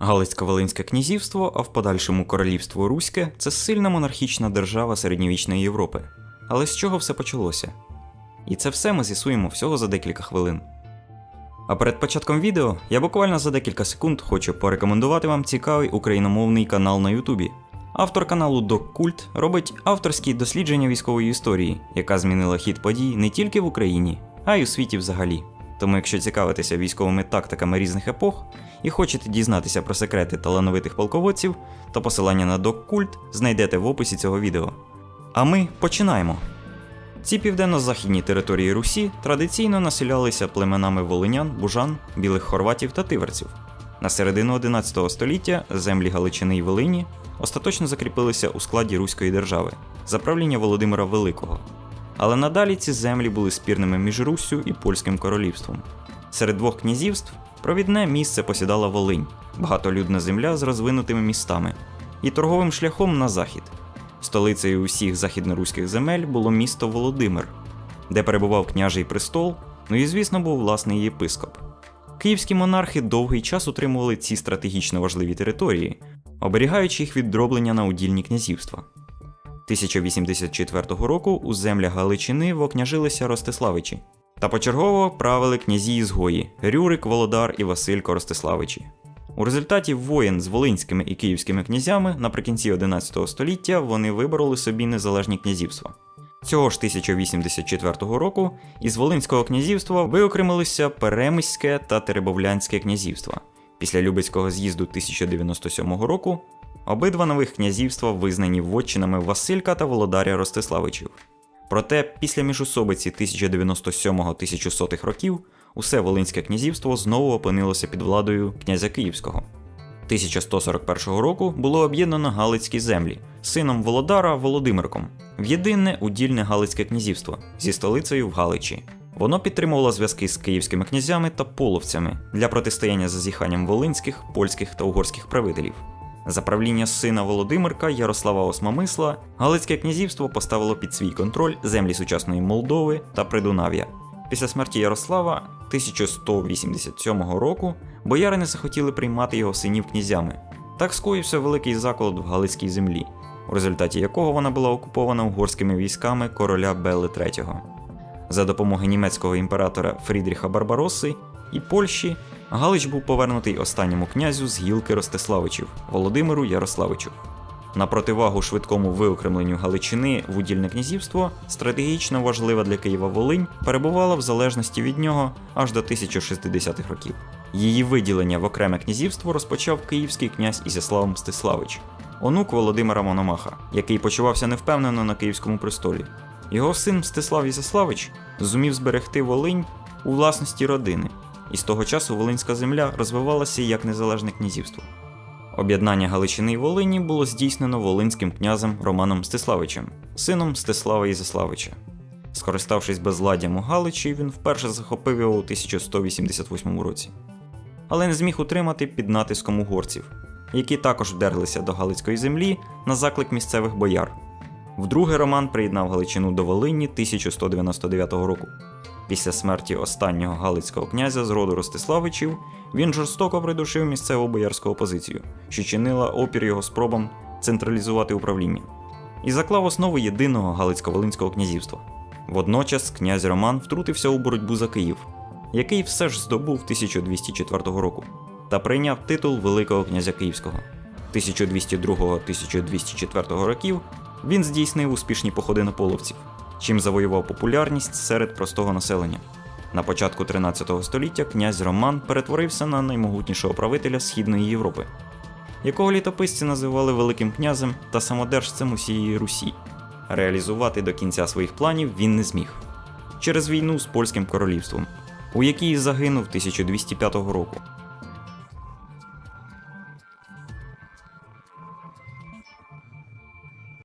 Галицько-Волинське князівство, а в подальшому королівство Руське це сильна монархічна держава середньовічної Європи. Але з чого все почалося? І це все ми з'ясуємо всього за декілька хвилин. А перед початком відео я буквально за декілька секунд хочу порекомендувати вам цікавий україномовний канал на Ютубі. Автор каналу Док-Культ робить авторські дослідження військової історії, яка змінила хід подій не тільки в Україні, а й у світі взагалі. Тому, якщо цікавитеся військовими тактиками різних епох і хочете дізнатися про секрети талановитих полководців, то посилання на Док-Культ знайдете в описі цього відео. А ми починаємо. Ці південно-західні території Русі традиційно населялися племенами волинян, бужан, білих хорватів та тиверців. На середину 11 століття землі Галичини й Волині остаточно закріпилися у складі Руської держави за правління Володимира Великого. Але надалі ці землі були спірними між Руссю і Польським королівством. Серед двох князівств провідне місце посідала Волинь, багатолюдна земля з розвинутими містами, і торговим шляхом на захід. Столицею усіх західноруських земель було місто Володимир, де перебував княжий престол, ну і, звісно, був власний єпископ. Київські монархи довгий час утримували ці стратегічно важливі території, оберігаючи їх від дроблення на удільні князівства. 1084 року у землях Галичини вокняжилися Ростиславичі, та почергово правили князі ізгої Рюрик, Володар і Василько Ростиславичі. У результаті воєн з волинськими і київськими князями наприкінці 11 століття вони вибороли собі незалежні князівства. Цього ж 1084 року із Волинського князівства виокремилися Перемиське та Теребовлянське князівства. Після Любецького з'їзду 1097 року обидва нових князівства визнані вотчинами Василька та Володаря Ростиславичів. Проте після міжусобиці 1097-1100 років усе Волинське князівство знову опинилося під владою князя Київського. 1141 року було об'єднано Галицькі землі сином Володара Володимирком в єдине удільне Галицьке князівство зі столицею в Галичі. Воно підтримувало зв'язки з київськими князями та половцями для протистояння зазіханням волинських, польських та угорських правителів. За правління сина Володимирка Ярослава Осмомисла Галицьке князівство поставило під свій контроль землі сучасної Молдови та Придунав'я. Після смерті Ярослава 1187 року бояри захотіли приймати його синів князями. Так скоївся великий заколот в Галицькій землі, у результаті якого вона була окупована угорськими військами короля Белли III. За допомогою німецького імператора Фрідріха Барбаросси і Польщі Галич був повернутий останньому князю з гілки Ростиславичів Володимиру Ярославичу. На противагу швидкому виокремленню Галичини в удільне князівство, стратегічно важлива для Києва Волинь перебувала в залежності від нього аж до 1060-х років. Її виділення в окреме князівство розпочав київський князь Ізяслав Мстиславич, онук Володимира Мономаха, який почувався невпевнено на київському престолі. Його син Мстислав Ізяславич зумів зберегти Волинь у власності родини, і з того часу Волинська земля розвивалася як незалежне князівство. Об'єднання Галичини і Волині було здійснено волинським князем Романом Мстиславичем, сином Мстислава Ізяславича. Скориставшись безладдям у Галичі, він вперше захопив його у 1188 році, але не зміг утримати під натиском угорців, які також вдерлися до Галицької землі на заклик місцевих бояр. Вдруге Роман приєднав Галичину до Волині 1199 року. Після смерті останнього галицького князя з роду Ростиславичів він жорстоко придушив місцеву боярську опозицію, що чинила опір його спробам централізувати управління, і заклав основу єдиного Галицько-Волинського князівства. Водночас князь Роман втрутився у боротьбу за Київ, який все ж здобув 1204 року, та прийняв титул Великого князя Київського. 1202-1204 років він здійснив успішні походи на половців, чим завоював популярність серед простого населення. На початку 13 століття князь Роман перетворився на наймогутнішого правителя Східної Європи, якого літописці називали Великим князем та самодержцем усієї Русі. Реалізувати до кінця своїх планів він не зміг через війну з польським королівством, у якій загинув 1205 року.